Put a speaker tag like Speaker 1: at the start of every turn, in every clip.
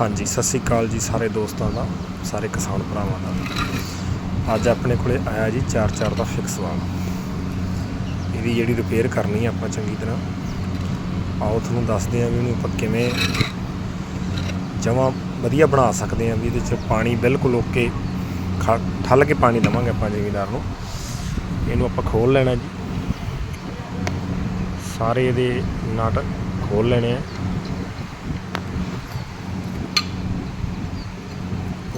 Speaker 1: ਹਾਂਜੀ, ਸਤਿ ਸ੍ਰੀ ਅਕਾਲ ਜੀ ਸਾਰੇ ਦੋਸਤਾਂ ਦਾ, ਸਾਰੇ ਕਿਸਾਨ ਭਰਾਵਾਂ ਦਾ। ਅੱਜ ਆਪਣੇ ਕੋਲੇ ਆਇਆ ਜੀ 4-4 ਦਾ ਫਿਕਸ ਵਾਲ ਇਹਦੀ ਜਿਹੜੀ ਰਿਪੇਅਰ ਕਰਨੀ ਹੈ ਆਪਾਂ ਚੰਗੀ ਤਰ੍ਹਾਂ। ਆਓ ਤੁਹਾਨੂੰ ਦੱਸਦੇ ਹਾਂ ਵੀ ਇਹਨੂੰ ਆਪਾਂ ਕਿਵੇਂ ਜਮਾਂ ਵਧੀਆ ਬਣਾ ਸਕਦੇ ਹਾਂ ਵੀ ਇਹਦੇ 'ਚ ਪਾਣੀ ਬਿਲਕੁਲ ਓਕੇ ਖ- ਠੱਲ ਕੇ ਪਾਣੀ ਦੇਵਾਂਗੇ ਆਪਾਂ ਜ਼ਿਮੀਂਦਾਰ ਨੂੰ। ਇਹਨੂੰ ਆਪਾਂ ਖੋਲ ਲੈਣਾ ਜੀ। ਸਾਰੇ ਇਹਦੇ ਨਟ ਖੋਲ ਲੈਣੇ ਆ।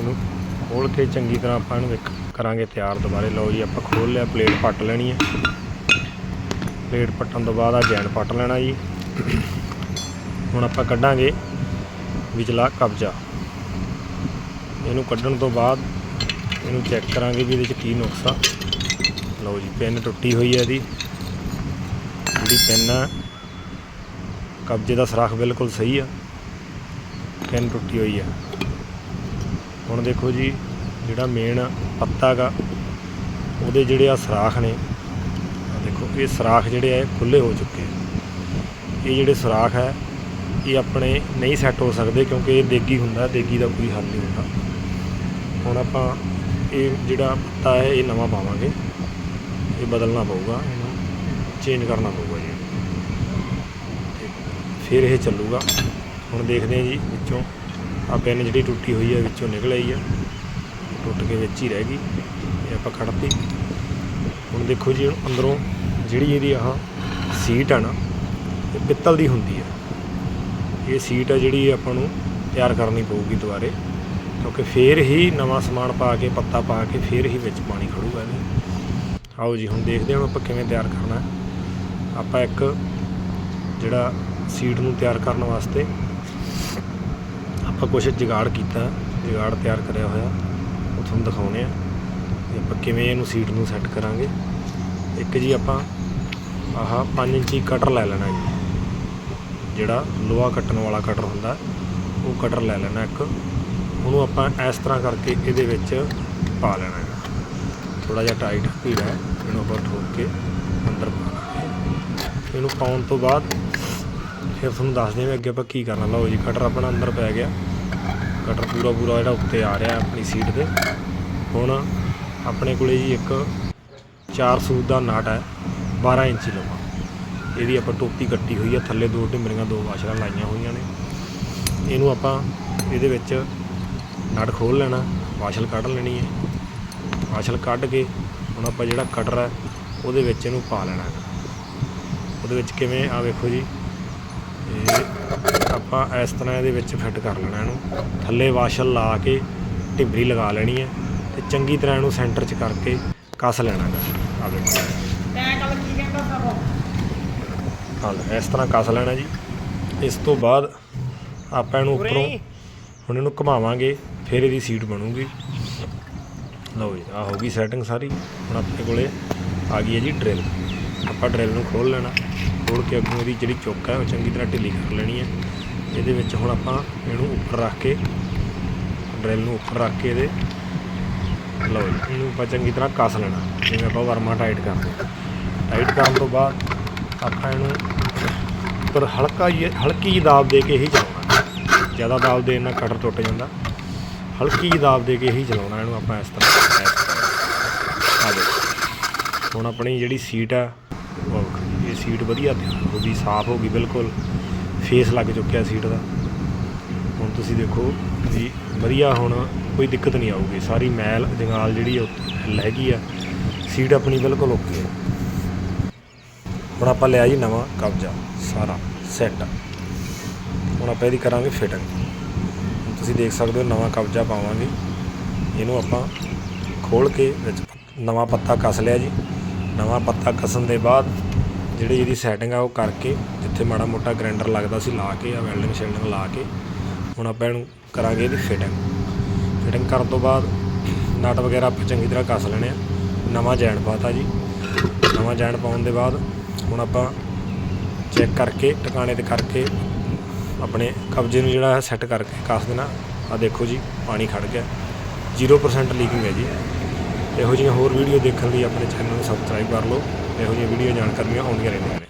Speaker 1: ਇਹਨੂੰ ਖੋਲ ਕੇ ਚੰਗੀ ਤਰ੍ਹਾਂ ਆਪਾਂ ਇਹਨੂੰ ਇੱਕ ਕਰਾਂਗੇ ਤਿਆਰ ਦੁਬਾਰੇ। ਲਓ ਜੀ, ਆਪਾਂ ਖੋਲ ਲਿਆ, ਪਲੇਟ ਪੱਟ ਲੈਣੀ ਹੈ। ਪਲੇਟ ਪੱਟਣ ਤੋਂ ਬਾਅਦ ਆ ਜੈਨ ਪੱਟ ਲੈਣਾ ਜੀ। ਹੁਣ ਆਪਾਂ ਕੱਢਾਂਗੇ ਵਿਚਲਾ ਕਬਜ਼ਾ। ਇਹਨੂੰ ਕੱਢਣ ਤੋਂ ਬਾਅਦ ਇਹਨੂੰ ਚੈੱਕ ਕਰਾਂਗੇ ਵੀ ਇਹਦੇ 'ਚ ਕੀ ਨੁਕਸ ਆ। ਲਓ ਜੀ, ਪਿੰਨ ਟੁੱਟੀ ਹੋਈ ਹੈ ਇਹਦੀ। ਜਿਹੜੀ ਪਿੰਨ ਆ, ਕਬਜ਼ੇ ਦਾ ਸਰਾਖ ਬਿਲਕੁਲ ਸਹੀ ਆ। ਪਿੰਨ ਟੁੱਟੀ ਹੋਈ ਆ। ਹੁਣ ਦੇਖੋ ਜੀ, ਜਿਹੜਾ ਮੇਨ ਪੱਤਾ ਗਾ, ਉਹਦੇ ਜਿਹੜੇ ਆ ਸਰਾਖ ਨੇ ਦੇਖੋ, ਇਹ ਸਰਾਖ ਜਿਹੜੇ ਆ ਖੁੱਲੇ ਹੋ ਚੁੱਕੇ ਆ। ਇਹ ਜਿਹੜੇ ਸਰਾਖ ਹੈ, ਇਹ ਆਪਣੇ ਨਹੀਂ ਸੈੱਟ ਹੋ ਸਕਦੇ ਕਿਉਂਕਿ ਇਹ ਦੇਗੀ ਹੁੰਦਾ, ਦੇਗੀ ਦਾ ਕੋਈ ਹੱਲ ਨਹੀਂ ਹੁੰਦਾ। ਹੁਣ ਆਪਾਂ ਇਹ ਜਿਹੜਾ ਪੱਤਾ ਹੈ, ਇਹ ਨਵਾਂ ਪਾਵਾਂਗੇ। ਇਹ ਬਦਲਣਾ ਪਊਗਾ, ਇਹਨੂੰ ਚੇਂਜ ਕਰਨਾ ਪਊਗਾ ਜੀ। ਫਿਰ ਇਹ ਚੱਲੂਗਾ। ਹੁਣ ਦੇਖਦੇ ਹਾਂ ਜੀ, ਵਿੱਚੋਂ ਆ ਪਿੰਨ ਜਿਹੜੀ ਟੁੱਟੀ ਹੋਈ ਆ, ਵਿੱਚੋਂ ਨਿਕਲ ਆਈ ਆ। ਟੁੱਟ ਕੇ ਵਿੱਚ ਹੀ ਰਹਿ ਗਈ ਇਹ ਆਪਾਂ ਕੱਢਤੀ ਹੁਣ ਦੇਖੋ ਜੀ, ਅੰਦਰੋਂ ਜਿਹੜੀ ਇਹਦੀ ਆਹ ਸੀਟ ਆ ਨਾ, ਇਹ ਪਿੱਤਲ ਦੀ ਹੁੰਦੀ ਆ। ਇਹ ਸੀਟ ਆ ਜਿਹੜੀ ਆਪਾਂ ਨੂੰ ਤਿਆਰ ਕਰਨੀ ਪਊਗੀ ਦੁਬਾਰੇ। ਕਿਉਂਕਿ ਫੇਰ ਹੀ ਨਵਾਂ ਸਮਾਨ ਪਾ ਕੇ, ਪੱਤਾ ਪਾ ਕੇ ਫੇਰ ਹੀ ਵਿੱਚ ਪਾਣੀ ਖੜੂਗਾ ਇਹਦੇ। ਆਓ ਜੀ, ਹੁਣ ਦੇਖਦੇ ਹਾਂ ਆਪਾਂ ਕਿਵੇਂ ਤਿਆਰ ਕਰਨਾ ਆਪਾਂ ਇੱਕ ਜਿਹੜਾ ਸੀਟ ਨੂੰ ਤਿਆਰ ਕਰਨ ਵਾਸਤੇ ਆਪਾਂ ਕੁਝ ਜਗਾੜ ਕੀਤਾ, ਜੁਗਾੜ ਤਿਆਰ ਕਰਿਆ ਹੋਇਆ। ਉਹ ਤੁਹਾਨੂੰ ਦਿਖਾਉਣੇ ਆ। ਵੀ ਆਪਾਂ ਕਿਵੇਂ ਇਹਨੂੰ ਸੀਟ ਨੂੰ ਸੈੱਟ ਕਰਾਂਗੇ। ਇੱਕ ਜੀ ਆਪਾਂ ਆਹ 5 ਇੰਚੀ ਕਟਰ ਲੈ ਲੈਣਾ ਜੀ। ਜਿਹੜਾ ਲੋਹਾ ਕੱਟਣ ਵਾਲਾ ਕਟਰ ਹੁੰਦਾ, ਉਹ ਕਟਰ ਲੈ ਲੈਣਾ ਇੱਕ। ਉਹਨੂੰ ਆਪਾਂ ਇਸ ਤਰ੍ਹਾਂ ਕਰਕੇ ਇਹਦੇ ਵਿੱਚ ਪਾ ਲੈਣਾ ਹੈ ਥੋੜਾ ਜਿਹਾ ਟਾਈਟ ਭੀੜਾ ਹੈ, ਇਹਨੂੰ ਆਪਾਂ ਠੋਕ ਕੇ ਅੰਦਰ ਪਾ ਲਾਂਗੇ। ਇਹਨੂੰ ਪਾਉਣ ਤੋਂ ਬਾਅਦ ਫਿਰ ਤੁਹਾਨੂੰ ਦੱਸਦੇ ਹਾਂ ਵੀ ਅੱਗੇ ਆਪਾਂ ਕੀ ਕਰਨਾ। ਲਓ ਜੀ ਕਟਰ ਆਪਣਾ ਅੰਦਰ ਪੈ ਗਿਆ। ਕਟਰ ਪੂਰਾ ਪੂਰਾ ਜਿਹੜਾ ਉੱਤੇ ਆ ਰਿਹਾ ਆਪਣੀ ਸੀਟ ਦੇ ਹੁਣ ਆਪਣੇ ਕੋਲੇ ਜੀ ਇੱਕ 4 ਸੂਤ ਦਾ ਨਾਟ ਹੈ 12 ਇੰਚੀ ਲੰਮਾ ਇਹਦੀ ਆਪਾਂ ਟੋਪੀ ਕੱਟੀ ਹੋਈ ਹੈ ਥੱਲੇ ਦੋ ਢਿੰਬਰੀਆਂ ਦੋ ਵਾਸ਼ਰਾਂ ਲਾਈਆਂ ਹੋਈਆਂ ਨੇ। ਇਹਨੂੰ ਆਪਾਂ ਇਹਦੇ ਵਿੱਚ ਨਟ ਖੋਲ ਲੈਣਾ, ਵਾਸ਼ਲ ਕੱਢ ਲੈਣੀ ਹੈ। ਵਾਸ਼ਲ ਕੱਢ ਕੇ ਹੁਣ ਆਪਾਂ ਜਿਹੜਾ ਕਟਰ ਹੈ, ਉਹਦੇ ਵਿੱਚ ਇਹਨੂੰ ਪਾ ਲੈਣਾ। ਉਹਦੇ ਵਿੱਚ ਕਿਵੇਂ? ਆ ਵੇਖੋ ਜੀ। ਇਹ ਆਪਾਂ ਇਸ ਤਰ੍ਹਾਂ ਇਹਦੇ ਵਿੱਚ ਫਿੱਟ ਕਰ ਲੈਣਾ ਇਹਨੂੰ। ਥੱਲੇ ਵਾਸ਼ਲ ਲਾ ਕੇ ਢਿੰਬਰੀ ਲਗਾ ਲੈਣੀ ਹੈ ਤੇ ਚੰਗੀ ਤਰ੍ਹਾਂ ਇਹਨੂੰ ਸੈਂਟਰ 'ਚ ਕਰਕੇ ਕੱਸ ਲੈਣਾ ਹੈ ਆ ਵੇਖੋ ਹਾਂ ਇਸ ਤਰ੍ਹਾਂ ਕੱਸ ਲੈਣਾ ਜੀ। ਇਸ ਤੋਂ ਬਾਅਦ ਆਪਾਂ ਇਹਨੂੰ ਉੱਪਰੋਂ ਹੁਣ ਇਹਨੂੰ ਘੁਮਾਵਾਂਗੇ ਫਿਰ ਇਹਦੀ ਸੀਟ ਬਣੂਗੀ। ਲਓ ਜੀ ਆ ਹੋ ਗਈ ਸੈਟਿੰਗ ਸਾਰੀ। ਹੁਣ ਆਪਣੇ ਕੋਲੇ ਆ ਗਈ ਹੈ ਜੀ ਡਰਿਲ ਆਪਾਂ ਡਰਿਲ ਨੂੰ ਖੋਲ ਲੈਣਾ। ਖੋਲ ਕੇ ਅੱਗੋਂ ਇਹਦੀ ਜਿਹੜੀ ਚੁੱਕ ਹੈ ਉਹ ਚੰਗੀ ਤਰ੍ਹਾਂ ਢਿੱਲੀ ਕਰ ਲੈਣੀ ਹੈ ਇਹਦੇ ਵਿੱਚ ਹੁਣ ਆਪਾਂ ਇਹਨੂੰ ਉੱਪਰ ਰੱਖ ਕੇ, ਡਰਿਲ ਨੂੰ ਉੱਪਰ ਰੱਖ ਕੇ ਇਹਦੇ, ਲਓ ਇਹਨੂੰ ਆਪਾਂ ਚੰਗੀ ਤਰ੍ਹਾਂ ਕੱਸ ਲੈਣਾ, ਜਿਵੇਂ ਆਪਾਂ ਵਰਮਾ ਟਾਈਟ ਕਰਦੇ ਟਾਈਟ ਕਰਨ ਤੋਂ ਬਾਅਦ ਆਪਾਂ ਇਹਨੂੰ ਉੱਪਰ ਹਲਕਾ ਜਿਹੀ, ਹਲਕੀ ਜਿਹੀ ਦਾਬ ਦੇ ਕੇ ਹੀ ਚਲਾਉਣਾ। ਜ਼ਿਆਦਾ ਦਾਬ ਦੇਣ ਨਾਲ ਕਟਰ ਟੁੱਟ ਜਾਂਦਾ। ਹਲਕੀ ਜਿਹੀ ਦਾਬ ਦੇ ਕੇ ਹੀ ਚਲਾਉਣਾ, ਇਹਨੂੰ ਆਪਾਂ ਇਸ ਤਰ੍ਹਾਂ। ਆ ਦੇਖੋ, ਹੁਣ ਆਪਣੀ ਜਿਹੜੀ ਸੀਟ ਆ, ਉਹ ਇਹ ਸੀਟ ਵਧੀਆ ਤਿਆਰ ਹੋ ਗਈ ਸਾਫ਼ ਹੋ ਗਈ ਬਿਲਕੁਲ। ਫੇਸ ਲੱਗ ਚੁੱਕਿਆ ਸੀਟ ਦਾ। ਹੁਣ ਤੁਸੀਂ ਦੇਖੋ ਜੀ ਵਧੀਆ ਹੁਣ ਕੋਈ ਦਿੱਕਤ ਨਹੀਂ ਆਊਗੀ। ਸਾਰੀ ਮੈਲ, ਜੰਗਾਲ ਜਿਹੜੀ ਆ ਉਹ ਲੈ ਗਈ ਆ। ਸੀਟ ਆਪਣੀ ਬਿਲਕੁਲ ਓਕੇ ਹੈ ਹੁਣ ਆਪਾਂ ਲਿਆ ਜੀ ਨਵਾਂ ਕਬਜ਼ਾ, ਸਾਰਾ ਸੈੱਟ ਹੁਣ ਆਪਾਂ ਇਹਦੀ ਕਰਾਂਗੇ ਫਿਟਿੰਗ ਹੁਣ ਤੁਸੀਂ ਦੇਖ ਸਕਦੇ ਹੋ ਨਵਾਂ ਕਬਜ਼ਾ ਪਾਵਾਂਗੇ। ਇਹਨੂੰ ਆਪਾਂ ਖੋਲ ਕੇ ਵਿੱਚ ਨਵਾਂ ਪੱਤਾ ਕੱਸ ਲਿਆ ਜੀ। ਨਵਾਂ ਪੱਤਾ ਕੱਸਣ ਦੇ ਬਾਅਦ ਜਿਹੜੀ ਇਹਦੀ ਸੈਟਿੰਗ ਆ ਉਹ ਕਰਕੇ, ਜਿੱਥੇ ਮਾੜਾ ਮੋਟਾ ਗ੍ਰਾਈਂਡਰ ਲੱਗਦਾ ਸੀ ਲਾ ਕੇ ਆ ਵੈਲਡਿੰਗ ਸ਼ੈਲਡਿੰਗ ਲਾ ਕੇ, ਹੁਣ ਆਪਾਂ ਇਹਨੂੰ ਕਰਾਂਗੇ ਇਹਦੀ ਫਿਟਿੰਗ ਫਿਟਿੰਗ ਕਰਨ ਤੋਂ ਬਾਅਦ ਨਟ ਵਗੈਰਾ ਆਪਾਂ ਚੰਗੀ ਤਰ੍ਹਾਂ ਕੱਸ ਲੈਣੇ ਆ। ਨਵਾਂ ਜੈਨ ਪਾਤਾ ਜੀ। ਨਵਾਂ ਜੈਨ ਪਾਉਣ ਦੇ ਬਾਅਦ ਹੁਣ ਆਪਾਂ ਚੈੱਕ ਕਰਕੇ, ਟਿਕਾਣੇ ਤੇ ਕਰਕੇ ਆਪਣੇ ਕਬਜ਼ੇ ਨੂੰ ਜਿਹੜਾ ਹੈ ਸੈੱਟ ਕਰਕੇ ਕੱਸ ਦੇਣਾ। ਆ ਦੇਖੋ ਜੀ, ਪਾਣੀ ਖੜ ਗਿਆ। 0% ਲੀਕਿੰਗ ਹੈ ਜੀ। ਇਹੋ ਜਿਹੀਆਂ ਹੋਰ ਵੀਡੀਓ ਦੇਖਣ ਲਈ ਆਪਣੇ ਚੈਨਲ ਨੂੰ ਸਬਸਕ੍ਰਾਈਬ ਕਰ ਲਓ। ਇਹੋ ਜਿਹੀਆਂ ਵੀਡੀਓ ਜਾਣਕਾਰੀਆਂ ਆਉਂਦੀਆਂ ਰਹਿੰਦੀਆਂ ਨੇ।